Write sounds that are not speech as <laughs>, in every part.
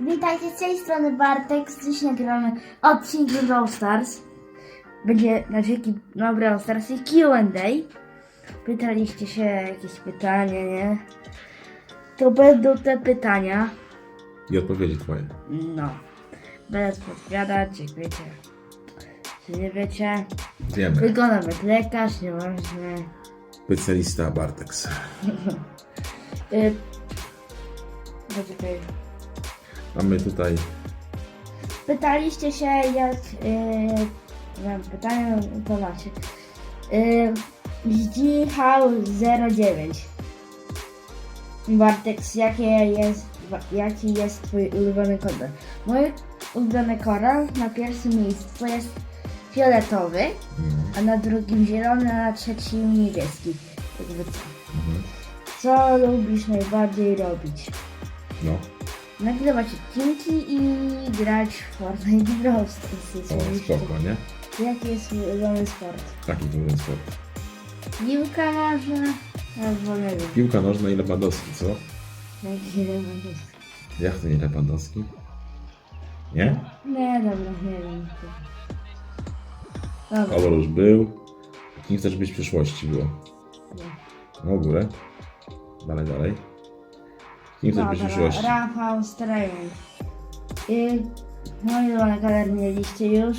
Witajcie z tej strony Bartek, dziś nagramy odcinek Brawl Stars. Będzie na wieki no Brawl Stars i Q&A. Pytaliście się jakieś pytania, nie? To będą te pytania. I odpowiedzi twoje. No. Będę podpowiadać, jak wiecie. Czy nie wiecie? Wiemy. Wyglądam jak lekarz, nieważne. Specjalista Bartex. <laughs> Y... Poczekaj. Mamy tutaj Pytaliście się, jak. Yy, mam pytanie, to macie. Yy, Zdzichał09. Bartek, jakie jest, jaki jest twój ulubiony kolor? Mój ulubiony kolor na pierwszym miejscu jest fioletowy, mhm, a na drugim zielony, a na trzecim niebieski. Jakby co. mhm, Co lubisz najbardziej robić? no, Nagrywać odcinki i grać w Fortnite i Brawl Stars. o, oczywiście. spoko, nie? Jaki jest ulubiony sport? Taki ulubiony sport. Piłka może? Albo nie wiem. Piłka nożna i Lewandowski, co? Jaki Lewandowski? Jak to nie Lewandowski? Nie? Nie, dobra, nie wiem. Dobra, Kolor już był. Kim chcesz być w przyszłości było? nie. No w górę. Dalej, dalej. Kim chcesz być Dobra, przyszłości? Rafał Strajman. I moi ulubione kolor mieliście już.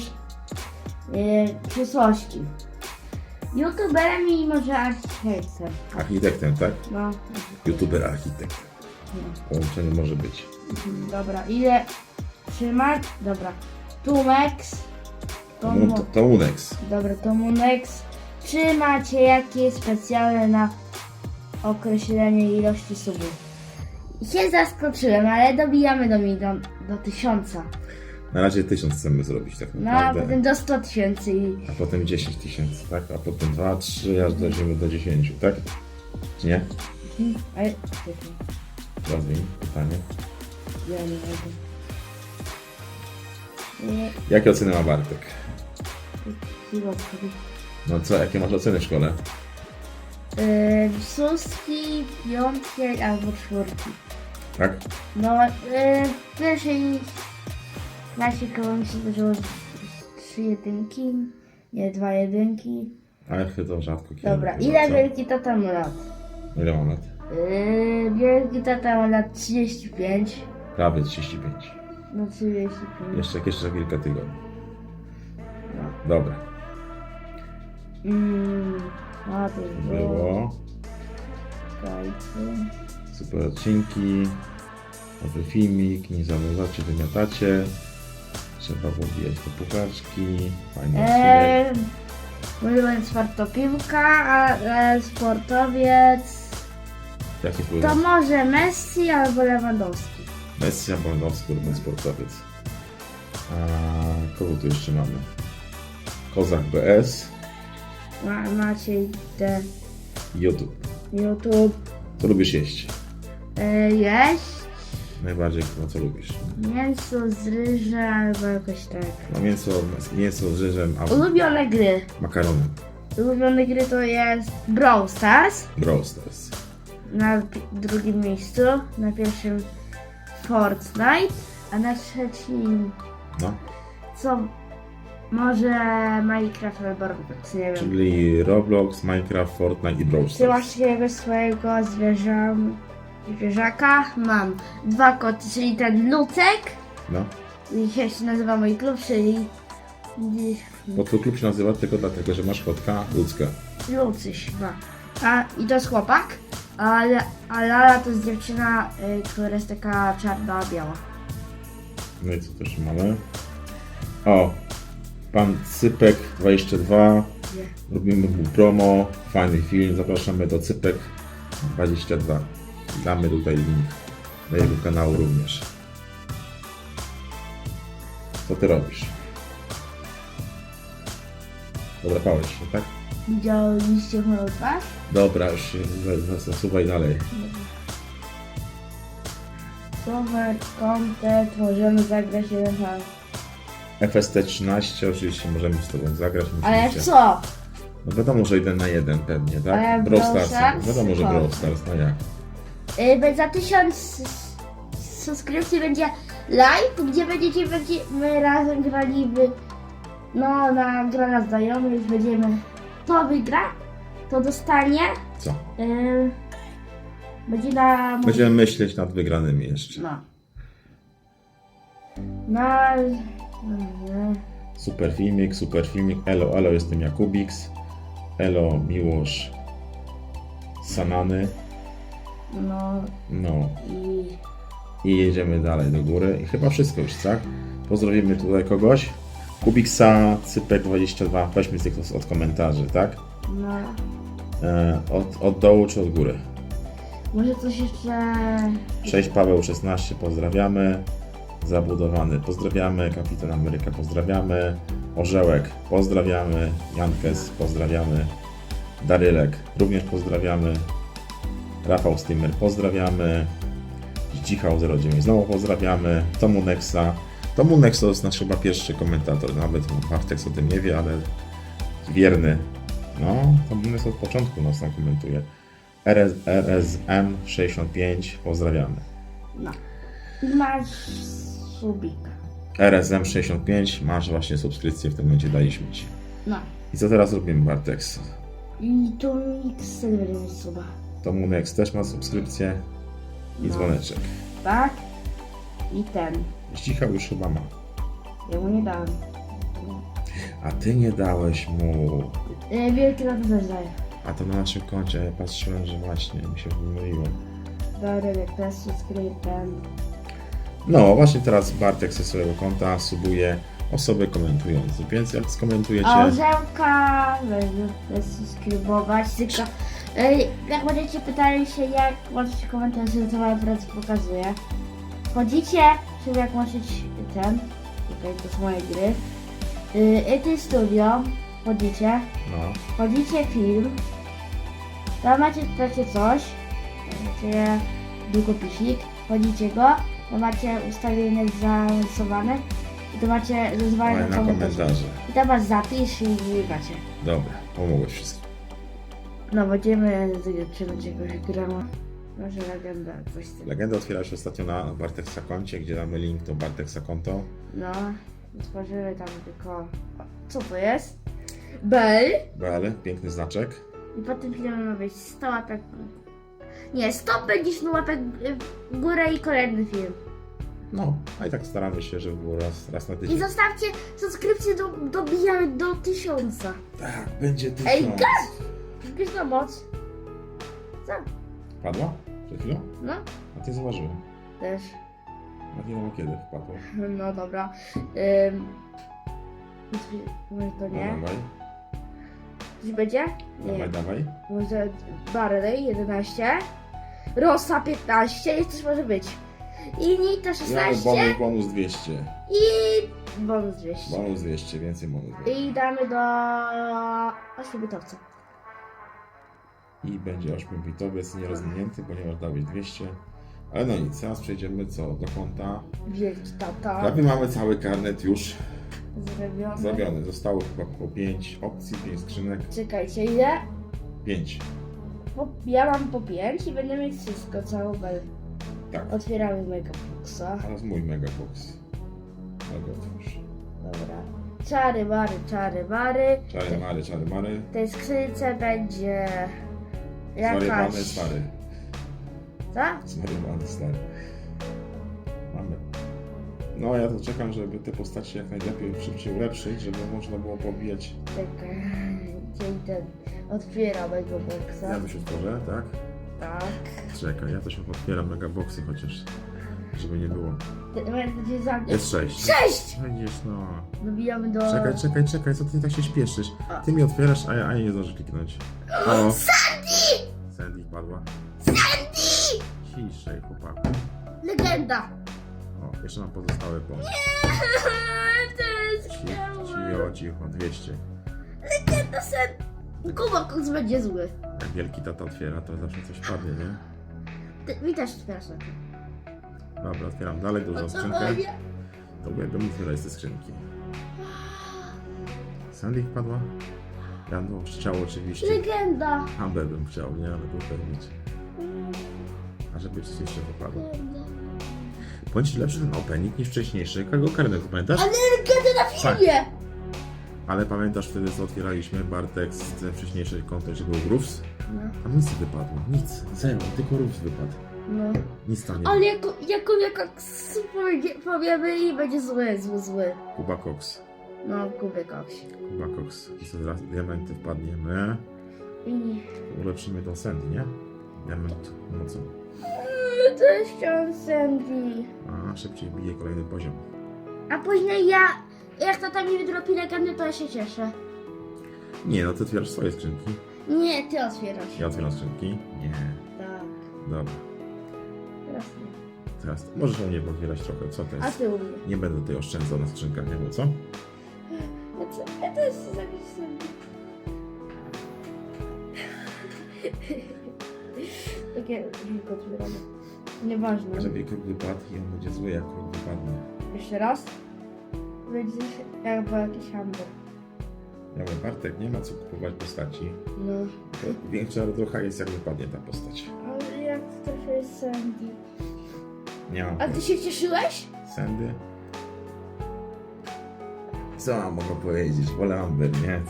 I przyszłości. YouTuberem i może architektem. Architektem, tak? No, YouTuber architekt. Połączenie może być. Dobra, ile trzymać? Dobra. Tumex. To No, to, to Unex. Dobra, to Munex. Czy macie jakieś specjalne na określenie ilości subów? Się zaskoczyłem, ale dobijamy do milion, do tysiąca. Na razie tysiąc chcemy zrobić tak No a naprawdę. potem do 100 tysięcy i A potem 10 tysięcy, tak? A potem 2, 3, aż dojdziemy do 10, tak? Czy nie? Hmm, ale czekaj, Rozwij pytanie. ja nie. Nie, Jakie oceny ma Bartek? chwilę, No co, jakie masz oceny w szkole? Yy, szóstki, piątki albo czwórki. Tak? No, yy, w pierwszej klasie koło mi się zdarzyło trzy jedynki, nie, dwa jedynki. Ale chyba rzadko kiedy. Dobra, chyba, ile co? wielki tata ma lat? Ile mam lat? Yy, wielki tata ma lat 35. Prawie 35. No 35. Jeszcze, jeszcze kilka tygodni. No. Dobra. Mm, a to już było. Było. Czekajcie. Super odcinki. Dobry filmik. Nie zamywacie, wymiatacie. Trzeba pobijać te pukaczki. Fajny odcinek. Eee, piłka, a e, sportowiec Jaki twój to może Messi albo Lewandowski. Messi albo Lewandowski, ulubiony sportowiec. A kogo tu jeszcze mamy? Kozak BS. Ma, Maciej te YouTube. YouTube Co lubisz jeść? E, jeść Najbardziej chyba co lubisz? mięso z ryża albo jakoś tak. No mięso, mięso z ryżem, a Ulubione gry. makaronem. Ulubione gry to jest Brawl Stars Brawl Stars. na pi- drugim miejscu, na pierwszym Fortnite, a na trzecim No. co może Minecraft albo Roblox, nie wiem. Czyli Roblox, Minecraft, Fortnite i Brawl Stars. masz jakiegoś swojego zwierza... zwierzaka? Mam dwa koty, czyli ten Lucek No. i się nazywa mój klub, czyli Bo twój klub się nazywa tylko dlatego, że masz kotka ludzka. Lucyś chyba. A, I to jest chłopak, a, La- a Lala to jest dziewczyna, y, która jest taka czarna-biała. No i co też mamy? O! Pan Cypek 22. Nie. Robimy mu promo. Fajny film. Zapraszamy do Cypek 22. Damy tutaj link do jego kanału również. Co ty robisz? Podrapałeś się, tak? Widzieliście moją twarz? Dobra, już się za- zasuwaj dalej. Super content, możemy zagrać jeden raz. FST 13 oczywiście możemy z tobą zagrać. Ale oczywiście. co? No wiadomo, że jeden na jeden pewnie, tak? Ale Brawl Brawl Stars. Stars? Wiadomo, że. Brawl Stars, no jak? Y, za tysiąc subskrypcji będzie live, gdzie będziecie, będziemy razem grali w, no, na gra na znajomych, będziemy, to wygra, to dostanie, Co? yy, będzie na... Będziemy myśleć nad wygranymi jeszcze. No. Na... mhm. Super filmik, super filmik. Elo, elo, jestem Jakubix. Elo, Miłosz, Sanany. No No i... i jedziemy dalej do góry. I chyba wszystko już, tak? Pozdrowimy tutaj kogoś. Kubiksa, Cypek22. Weźmy z tych od komentarzy, tak? No... E, od, od dołu czy od góry? Może coś jeszcze... 6 Paweł 16 pozdrawiamy. Zabudowany pozdrawiamy. Kapitan Ameryka pozdrawiamy. Orzełek pozdrawiamy. Jankes pozdrawiamy. Darylek również pozdrawiamy. Rafał Steamer pozdrawiamy. Zdzichał 09 znowu pozdrawiamy. Tomu Nexa. Tomu Nexa to jest nasz chyba pierwszy komentator. Nawet Bartek o tym nie wie, ale wierny. No, Tomu Nex od początku nas tam komentuje. RS, RSM65 pozdrawiamy. No. Masz subika. RSM65 masz właśnie subskrypcję w tym momencie daliśmy ci. No. I co teraz robimy Bartek? I też będzie mieć suba. To Munex też ma subskrypcję i No. dzwoneczek. Tak? I ten. Zdzichał już chyba ma. Ja mu nie dałem. A ty nie dałeś mu. E, wielki na to też daje. A to na naszym koncie ja patrzyłem, że właśnie mi się teraz się skryje ten. No, właśnie teraz Bartek ze swojego konta subuje osoby komentujące, więc jak skomentujecie... Orzełka będę subskrybować. Tylko jak będziecie pytali się, jak łączyć komentarze, to wam teraz pokazuję. Chodzicie, żeby jak łączyć ten. Tutaj to są moje gry. Y, Ety Studio. Chodzicie. No, Chodzicie film, tam macie, macie coś, macie długopisik, chodzicie go, to macie ustawienie zarysowane i to macie zezwolenie na komentarze. I tam masz zapisz i macie. Dobra, pomogłeś wszystkim. No będziemy zaczynać jakąś grę. Może legenda, coś z tym. Legenda otwiera się ostatnio na Barteksa koncie, gdzie damy link do Barteksa konto. No, otworzymy tam tylko... Co to jest? Bell. BL, piękny znaczek. I po tym filmie ma być 100 łapek. Nie, 100 będzie 100 łapek w górę i kolejny film. No, a i tak staramy się, żeby było raz, raz na I tydzień. zostawcie subskrypcję, do, dobijamy do 1000. Tak, będzie tysiąc. Ej, gaz! Wpisz na moc. Co? Padła? Przed chwilą? No, A ty zauważyłem. też. A nie wiem kiedy wpadło. No dobra. Ym... Może to No, nie? dawaj, Coś będzie? dawaj, Nie. dawaj. Może Barley 11. Rosa 15. Jeszcze coś może być. I Nita Ja 16. bonus, bonus 200. I bonus 200. Bonus 200, więcej bonus 200. I damy do 8-bitowca. I będzie 8-bitowiec nierozwinięty, ponieważ dałeś 200. Ale no nic, teraz przejdziemy co? Do konta. Wielki tata. Prawie mamy cały karnet już Zrobiony. zrobiony. Zostało chyba po 5 opcji, 5 skrzynek. Czekajcie, ile? 5. Po, ja mam po 5 i będę mieć wszystko, całą bel. Tak. Otwieramy Megaboxa. Teraz mój megabox. Tego otwórz. Dobra. Czary, bary, czary, bary. Czary mary, czary mary. W tej skrzynce będzie Jakaś... stary. Co? Zwariowany stary. Mamy. No ja to czekam, żeby te postacie jak najlepiej szybciej ulepszyć, żeby można było pobijać. Czekaj. Gdzie ten... Otwiera Megaboxa. Ja to się otworzę, tak? Tak. Czekaj, ja to się otwieram megaboxy chociaż. Żeby nie było. Będzie za. Jest 6. Sześć! Będziesz no. Dobijamy do... Czekaj, czekaj, czekaj, co ty tak się śpieszysz? Ty mi otwierasz, a ja, a ja nie zdążę kliknąć. O! Sandy! Sandy padła. Sandy! Ciszej, chłopaku. Legenda! O, jeszcze mam pozostałe po. <laughs> to jest Ci- Cicho, cicho, 200. Legenda sen... Kubakus będzie zły. Jak wielki tata otwiera, to zawsze coś padnie, nie? Ty, mi też otwierasz na to. Dobra, otwieram dalej dużą skrzynkę. To mógł otwierać te skrzynki. Sandy wpadła? Ja no, chciał oczywiście. Legenda! Amber bym chciał, nie? Ale tutaj mieć. A żeby coś jeszcze wypadło. Bądź lepszy ten opening niż wcześniejszy Kago Karnetu, pamiętasz? Ale legendy na filmie! Ale pamiętasz wtedy co otwieraliśmy Bartek z wcześniejszej konto, że był Roofs? No, Tam nic nie wypadło, nic, zero, tylko Roofs wypadł. no. Nic tam nie Ale jako, jako, jako powie- powiemy i będzie zły, zły, zły. Kuba Cox, No, kubek koks. Kuba Cox. I co teraz diamenty wpadniemy, I... ulepszymy tą Sandy, nie? Diament mocą. To jest ściąg Sandy. A szybciej bije kolejny poziom. A później ja, jak tata mi wydropi legendy, to ja się cieszę. Nie, no ty otwierasz swoje skrzynki. Nie, ty otwierasz. Ja otwieram skrzynki. Nie, Tak, dobra. teraz nie. Teraz możesz u mnie otwierać trochę, co to A jest? ty u mnie. Nie będę tutaj oszczędzał na skrzynkach, nie było co? <laughs> Takie wilko otwieramy. Nieważne. Żeby kruk wypadł i on będzie zły, jak kruk wypadnie. Jeszcze raz. Będzie jakby jakiś hamburg. Ja mówię, Bartek, nie ma co kupować postaci. No. To większa trochę jest, jak wypadnie ta postać. Ale jak to trafiłeś Sandy? Nie mam. A ty się cieszyłeś? Sandy? Co mam mogę powiedzieć? Wolę Amber, nie?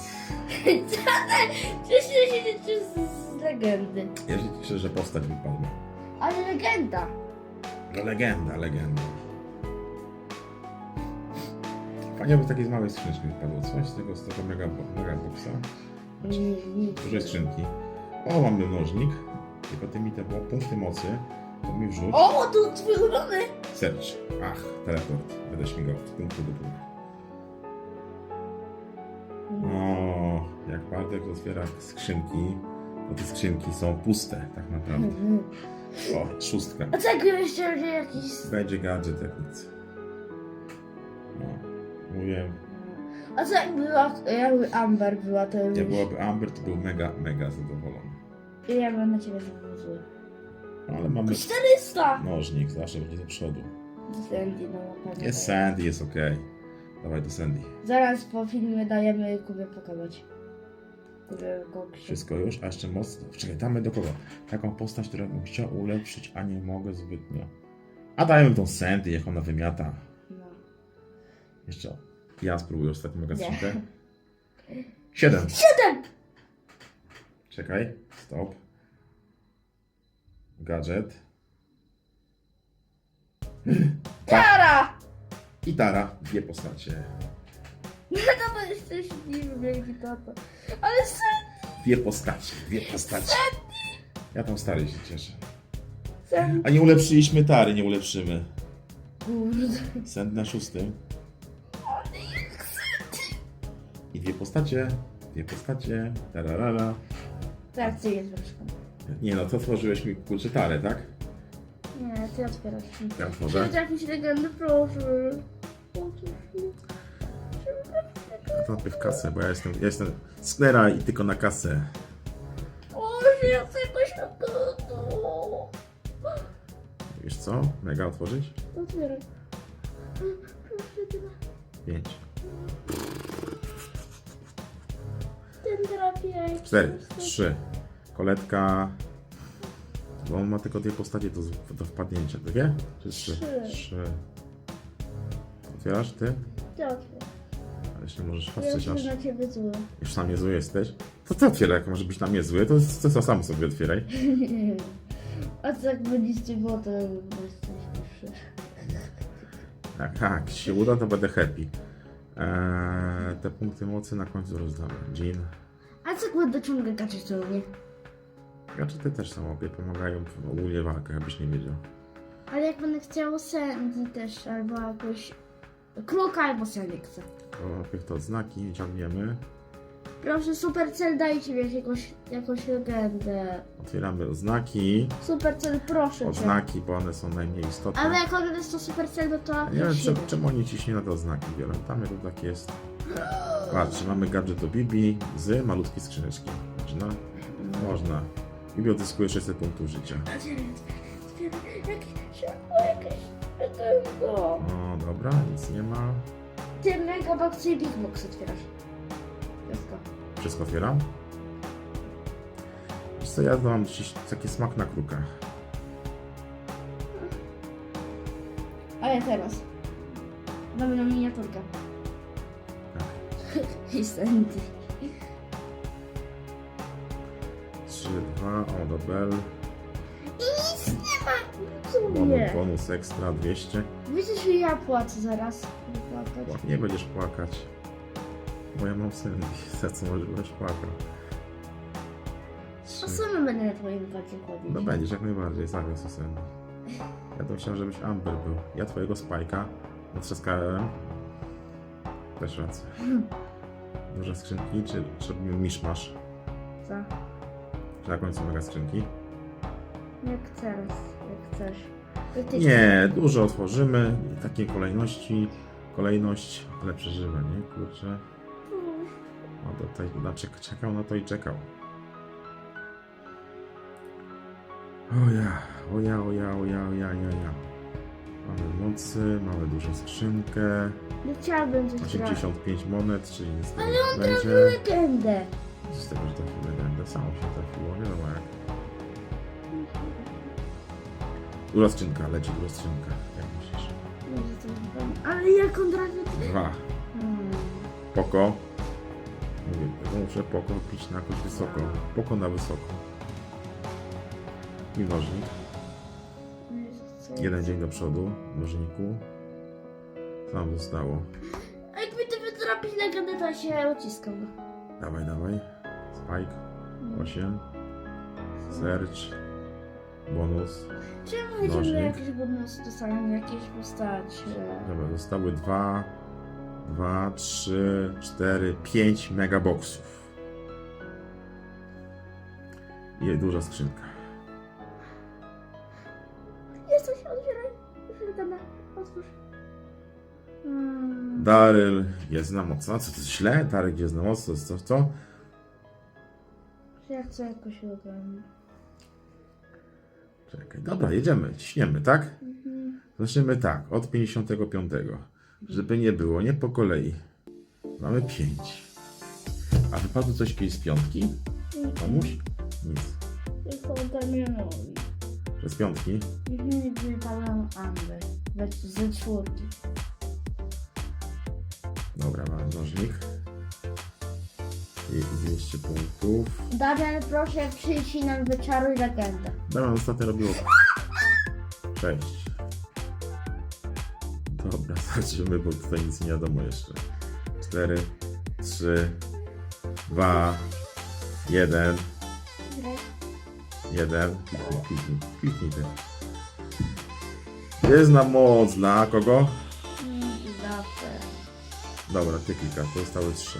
<laughs> Cieszę się cieszę z, legendy. Ja się cieszę, że postać wypadła. Ale legenda. No legenda, legenda. Fajnie by z takiej małej skrzynki wypadło coś z tego, z tego mega, mega boxa. Nie, nie. Dużej skrzynki. O, mamy mnożnik. Tylko ty mi te punkty mocy, to mi wrzuć. O, tu twój ulubiony. Search. Ach, teleport. Będę śmigał z punktu do punktu. O, jak Bartek otwiera skrzynki, to te skrzynki są puste, tak naprawdę. Mhm. O, szóstka. A co jak jeszcze będzie jakiś... Będzie gadżet jak nic. No, mówię, A co jak była, jakby Amber była, to już... nie byłoby Amber, to był mega, mega zadowolony. I ja bym na ciebie zawołał. No, ale mamy 400! nożnik, zawsze będzie do przodu. Sandy, no naprawdę. Jest Sandy, jest okej. Dawaj do Sandy. Zaraz po filmie dajemy Kubie pokazać. Wszystko już, a jeszcze mocno. Czekaj, damy do kogo? Taką postać, którą bym chciał ulepszyć, a nie mogę zbytnio. A dajmy tą Sandy, jak ona wymiata. No. Jeszcze ja spróbuję ostatnią skrzynkę. <laughs> Siedem. Siedem! Czekaj, stop. Gadżet. Tara! I Tara, dwie postacie. No to jesteś nim, wielki tato. Ale sen, Dwie postacie, dwie postacie. Ja tam stary się cieszę. sen. A nie ulepszyliśmy Tary, nie ulepszymy. Kurde. Send na szóstym. I dwie postacie, dwie postacie, tararara. Tak, ty jest wróżką. Nie no, to tworzyłeś mi kurczę tarę, tak? Nie, ty otwierasz. Ja otworzę. Chcesz jakieś legendy, proszę. To najpierw kasę, bo ja jestem, ja jestem sklera i tylko na kasę. Chcę jakoś legendu. Wiesz co? Mega otworzyć? Otwieraj. Proszę, Pięć. ten trafiaj. Cztery. Trzy. Koletka. Bo on ma tylko dwie postacie do, do wpadnięcia. Dwie? Czy trzy? Trzy. Trzy. Otwierasz ty? Ty otwieraj. Jeszcze możesz Ja patrzeć jestem aż. na ciebie zły. Już na mnie zły jesteś? To ty otwieraj, jak może być na mnie zły, to, to, to sam sobie otwieraj. <laughs> A co jak będziecie było, to jesteś wyższy. Tak, tak, jeśli się uda, to będę happy. Eee, te punkty mocy na końcu rozdamy. Jean. A co jak będę ciągle gaczyć to mnie? Gadżety też są obie, pomagają w ogólnie walkach, abyś nie wiedział. Ale jak będę chciał Sandy też, albo jakoś... Kruka albo. To najpierw to odznaki ciągniemy. Proszę, Supercell dajcie mi jakąś, jakąś legendę. Otwieramy oznaki. Supercell, proszę cię. Oznaki, bo one są najmniej istotne. Ale jak jest to Supercell, no to... Nie wiem, czemu, czemu oni ciśnie na te oznaki biorą. Tam to tak jest. Patrz, mamy gadżet do Bibi z malutkiej skrzyneczki. Można? Można. Bibi odzyskuje 600 punktów życia. Otwieraj, otwieraj, otwieraj. Jakieś, szybko, jakieś. No dobra, nic nie ma. Ty Mega Box i Big Box otwierasz. Wszystko. Wszystko otwieram. Wiesz co, ja mam dziś taki smak na krukach. ja teraz. Damy na miniaturkę. <laughs> I stędy. 3, 2, o do bel. Co Bonus, bonus ekstra 200. Wiecie, że ja płacę zaraz. Płakać. Nie będziesz płakać. Bo ja mam syn. <laughs> Za co możesz będziesz płakał? Trzy. A sama będę na twoim kocie chodzić. No będziesz jak najbardziej, zaraz o sen. Ja to chciałem, żebyś Amber był. Ja twojego spajka natrzaskałem. Też rację. <laughs> Duże skrzynki, czy, czy miszmasz? Co? Czy na końcu mega skrzynki? Jak teraz, chcesz. Ty Nie, dużo otworzymy. W takiej kolejności. Kolejność, ale przeżywa, nie? Kurczę. No to tutaj na, czek, czekał na to i czekał. O ja, o ja, o ja, o ja, o ja, ja, ja. Mamy mocy, mamy dużą skrzynkę. Nie chciałabym coś trafić. 85 monet, czyli nic Ale on trafił legendę. Z tego, że trafił legendę, samo się trafiło, nie jak. Skrzynka, leci skrzynka, jak myślisz? To Ale jak on trafił... Dwa. Hmm. Poko. Mówię, muszę poko pić na jakoś wysoko. Poko na wysoko. I mnożnik. Co? Jeden dzień do przodu. Co nam zostało? A jakby ty wytrapić legendę, to ja się uciskam. Dawaj, dawaj. Spike. 8. Search. Bonus. Czemu nie Nożnik. jakieś bonusy dostają jakieś postacie? Dobra, zostały 2, 2, 3, 4, 5 megaboxów. I duża skrzynka. Jesteś, otwieraj. Legenda, otwórz. Hmm. Daryl jest na mocno. Co to jest źle? Darek jest na mocno. Co? co? Ja chcę jakoś ogarnąć. Czekaj. Dobra, jedziemy. Ciśniemy, tak? Mhm. Zaczniemy tak. Od 55. Żeby nie było, nie po kolei. Mamy 5. A wypadło coś kiedyś z piątki? Komuś? Nic. Tylko Damianowi. Że z piątki? Mhm, wypalałam Amber. Ze, ze czwórki. Dobra, mamy mnożnik. I 200 punktów. Damian, proszę przyjdź i nam wyczaruj legendę. Damian ostatnio robiło 6. Dobra, <laughs> zobaczymy, bo tutaj nic nie wiadomo jeszcze. 4, 3, 2, 1, 1. Kliknij, kliknij, kliknij ty. Jest na moc dla kogo? Zawsze. Dobra, ty klikasz, to zostały 3.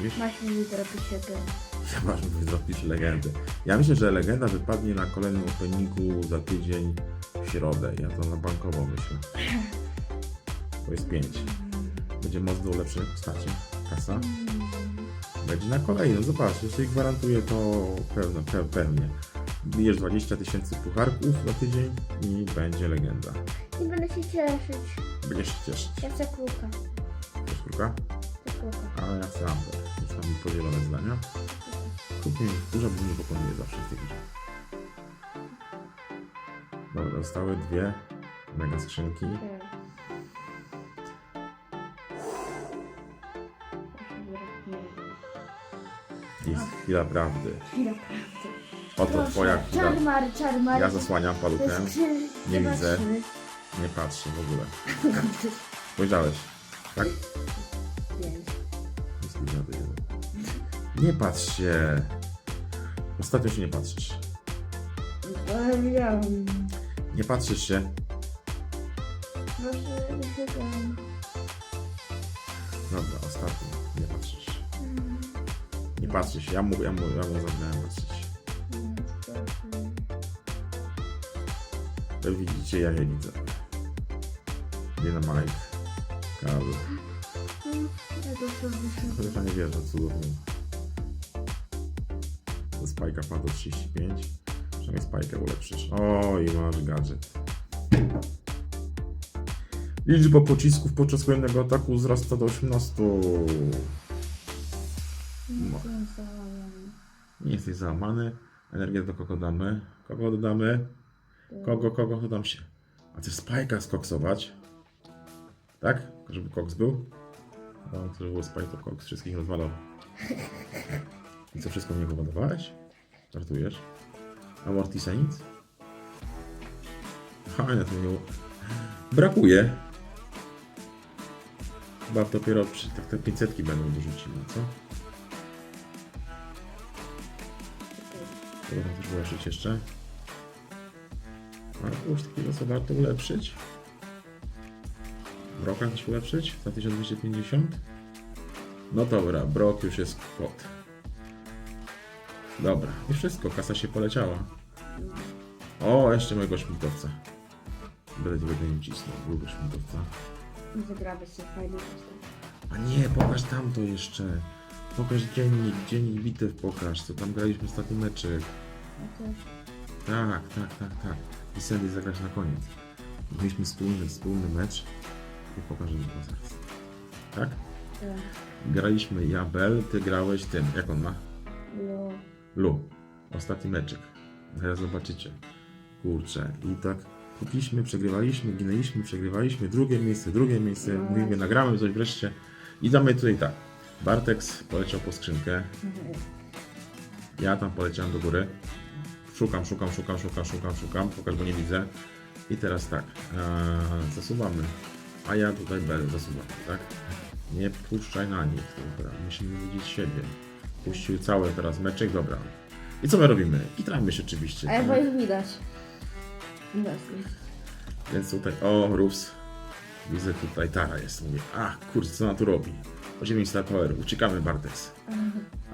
Myślisz? Masz mi zrobić legendę. <laughs> Ja masz mi zrobić legendę. Ja myślę, że legenda wypadnie na kolejnym openingu za tydzień w środę. Ja to na bankowo myślę. <laughs> To jest 5. Będzie moc do lepszej postaci. Kasa. Będzie na kolejnym. Zobacz, jeśli gwarantuję to pewno, pe, pewnie. Bijesz 20 tysięcy pucharków za tydzień i będzie legenda. I będę się cieszyć. Będziesz się cieszyć. Ja chcę kruka. Chcesz kruka? Chcę kruka. Ale ja chcę amber. Mamy podzielone zdania. Kupię dużo, bo nie pokonuje zawsze w grach. Dobra, zostały dwie mega skrzynki. I chwila prawdy. Chwila prawdy. Oto twoja chwila. Czarmary, czarmary. Ja zasłaniam jest krzyż. Nie widzę. Nie patrzę w ogóle. <laughs> Spojrzałeś. Tak? Nie patrz się. Ostatnio się nie patrzysz. Powiedziałam. Nie patrzysz się. Wyszukam. Dobra, ostatnio. Nie patrzysz. Nie patrzysz. Ja mu, ja mu, ja mu zabrałem patrzeć. Wy widzicie, ja nie widzę. Ja to sobie Chociaż ja nie wierzę, cudownie. Spajka padło 35. Przynajmniej spajkę ulepszysz. O, i masz gadżet. Liczba pocisków podczas kolejnego ataku wzrasta do 18. Nie jesteś załamany. Energię do kogo damy? Kogo dodamy? Kogo, kogo to tam się... A chcesz spajka skoksować? Tak? Żeby koks był? No, żeby było spaj, to koks wszystkich rozwalał. I co, wszystko mnie wyładowałeś? Żartujesz? A Mortisa nic? Fajnie, to mnie... Brakuje. Chyba dopiero przy, tak te 500 będą dorzucili, co? Dobra, też ulepszyć jeszcze. A kogoś takiego co warto ulepszyć? Broka coś ulepszyć? Za 1250? No dobra, brok już jest kot. Dobra, i wszystko, kasa się poleciała. O, jeszcze mojego. Będę tego nie cisnął, byłby szmutowca. Zagrałeś się fajnie. A nie, pokaż tamto jeszcze. Pokaż dziennik, dziennik bitew pokaż, co tam graliśmy ostatni meczyk. To Tak, tak, tak, tak. I Sandy zagrać na koniec. Mieliśmy wspólny, wspólny mecz. I pokażę go zaraz. Tak? tak. Graliśmy ja, Bel, ty grałeś tym. Jak on ma? Lu. Ostatni meczyk. Teraz zobaczycie. Kurczę. I tak kupiliśmy, przegrywaliśmy, ginęliśmy, przegrywaliśmy. Drugie miejsce, drugie miejsce. No Mówimy, nagramy coś wreszcie. I damy tutaj tak. Bartex poleciał po skrzynkę. Ja tam poleciałem do góry. Szukam, szukam, szukam, szukam, szukam, szukam. Pokaż, bo nie widzę. I teraz tak. Eee, zasuwamy. A ja tutaj Bel zasuwam, tak? Nie puszczaj na nich. Dobra, musimy widzieć siebie. Puścił cały teraz meczek, dobra. I co my robimy? Kitramy się oczywiście. Ale tak? bo już widać. Widać. Więc tutaj, o, Rufs. Widzę tutaj Tara jest. Mówię, ach, kurczę, co ona tu robi? 8 Star Power, uciekamy Bartes.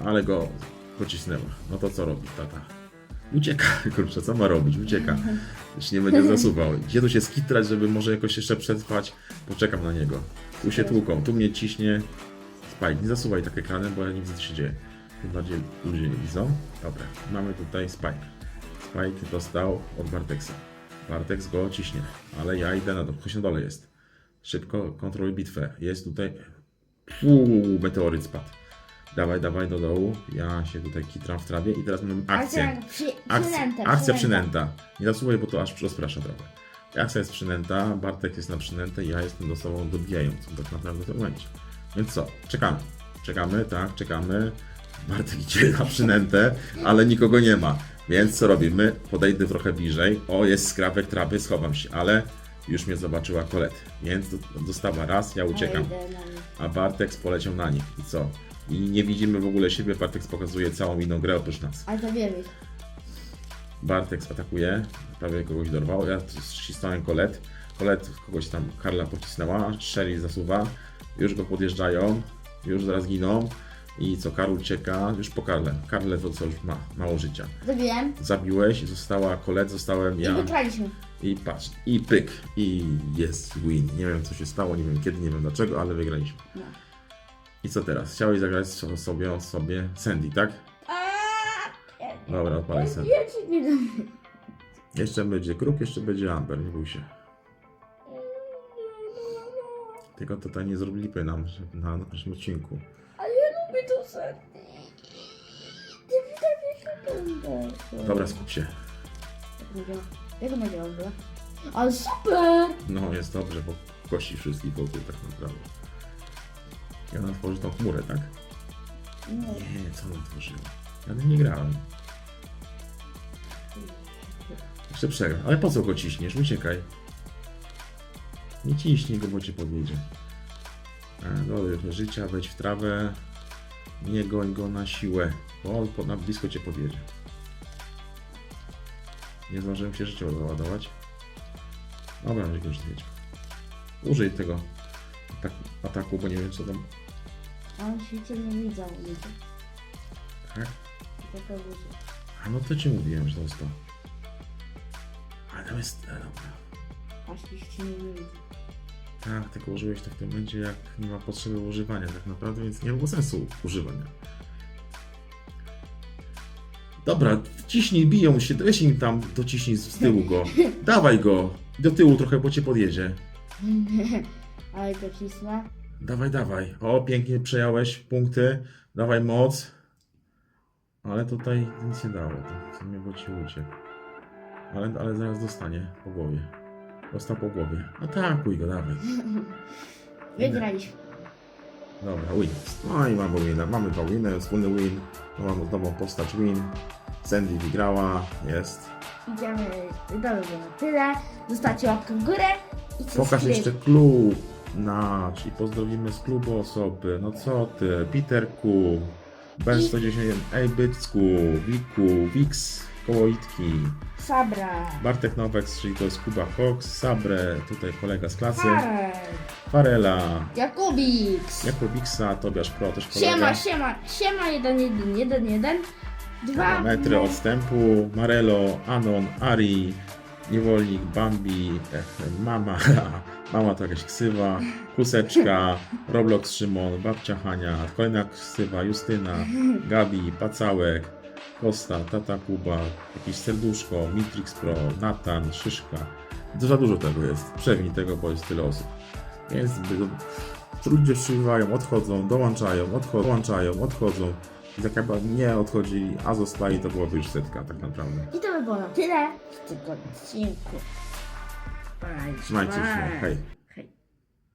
Ale go pocisnęła. No to co robi tata? Ucieka, <laughs> kurczę, co ma robić? Ucieka. Już nie będzie <laughs> zasuwał. Gdzie tu się skitrać, żeby może jakoś jeszcze przetrwać? Poczekam na niego. Tu się tłuką, tu mnie ciśnie. Spike, nie zasuwaj tak ekranem, bo ja nie widzę, co się dzieje. Bardziej ludzie nie widzą. Dobra, mamy tutaj Spike. Spike dostał od Barteksa. Bartex go ciśnie, ale ja idę na dół. Ktoś na dole jest. Szybko kontroluj bitwę. Jest tutaj. Uuu, meteoryt spadł. Dawaj, dawaj do dołu. Ja się tutaj kitram w trawie i teraz mamy akcję. Akcja, przy, Akcja, przynęta, akcja przynęta. Nie zasuwaj, bo to aż rozprasza trochę. Akcja jest przynęta, Bartek jest na przynętę i ja jestem do sobą dobijającą tak naprawdę w tym momencie. Więc co? Czekamy. Czekamy, tak, czekamy. Bartek idzie na <laughs> przynętę, ale nikogo nie ma. Więc co robimy? Podejdę trochę bliżej. O, jest skrawek trawy, schowam się, ale już mnie zobaczyła Kolet. Więc do- dostała raz, ja uciekam. A Bartek poleciał na nich. I co? I nie widzimy w ogóle siebie. Bartek pokazuje całą inną grę oprócz nas. Ale to wiem ich. Bartek atakuje, prawie kogoś dorwał. Ja ścisnąłem kolet. Kolet kogoś tam Karla pocisnęła, Shelly zasuwa, już go podjeżdżają, już zaraz giną. I co, Karl ucieka, już po Karle. Karle to co już ma mało życia. Zabiłem. Zabiłeś, została kolet, zostałem I ja. wygraliśmy. I patrz, i pyk, i jest win. Nie wiem co się stało, nie wiem kiedy, nie wiem dlaczego, ale wygraliśmy. No. I co teraz? Chciałeś zagrać sobie, sobie Sandy, tak? Dobra, odpalaj Sandy. Jeszcze będzie kruk, jeszcze będzie Amber, nie bój się. Tylko tutaj nie zrób lipy nam na naszym odcinku. Dobra, skup się. Jak działa była? Ale super! No, jest dobrze, bo kości wszystkich wokół tak naprawdę. Ja ona tworzy tą chmurę, tak? No. Nie, co ona tworzyła? Ja nie grałem. Jeszcze przegram. Ale po co go ciśniesz? Uciekaj. Nie ciśnij go, bo cię podjedzie. E, Dodaj życia, wejdź w trawę. Nie goń go na siłę, bo on po- na blisko cię podjedzie. Nie zdążyłem się życia załadować. Dobra, go już zjedź. Użyj tego ataku, ataku, bo nie wiem co tam. A on świecie nie widział nic. Tak? Taka ludzie. A no to ci mówiłem, że to jest to. Ale tam jest. e, Dobra. A świecie nie widzi. Tak, tylko użyłeś to w tym momencie, jak nie ma potrzeby używania tak naprawdę, więc nie było sensu używania. Dobra, ciśnij, biją się, weź im tam, dociśnij z tyłu go. Dawaj go, do tyłu trochę, bo cię podjedzie. <laughs> Ale go cisnę. Dawaj, dawaj. O, pięknie przejąłeś punkty. Dawaj moc. Ale tutaj nic nie dało. To w sumie bo ci uciekł. Ale, ale zaraz dostanie po głowie. Dostał po głowie. Atakuj go, dawaj. <laughs> Wygraliśmy. Dobra, win. No i mamy wina. Mamy dwa winy, wspólny win. Nową, nową postać win. Sandy wygrała, jest. Idziemy, by było tyle. Zostawcie łapkę w górę i Pokaż jeszcze klub nasz i pozdrowimy z klubu osoby. No co ty, Peterku, Ben 110, Ej Bycku, Wiku, Wix, Kołoitki, Sabra. Bartek Nowek, czyli to jest Kuba Fox, Sabre, tutaj kolega z klasy, Karel. Farela, Jakubix. Jakub Wixa, Tobiasz Pro, też kolega. Siema, siema, siema, jeden, jeden, jeden, jeden. Dwa Metry odstępu, Marelo, Anon, Ari, Niewolnik, Bambi, eh, Mama, <laughs> Mama to jakaś ksywa, Kuseczka, Roblox Szymon, Babcia Hania, kolejna ksywa, Justyna, Gabi, Pacałek, Kosta, Tata Kuba, jakieś serduszko, Mitrix Pro, Natan, Szyszka. To za dużo tego jest. Przewnij tego, bo jest tyle osób. Więc ludzie przybywają, odchodzą, dołączają, odchodzą, dołączają, odchodzą. I tak jakby nie odchodzili, a zostali, to byłoby już setka tak naprawdę. I to by było na tyle w tym odcinku. Trzymajcie się, hej.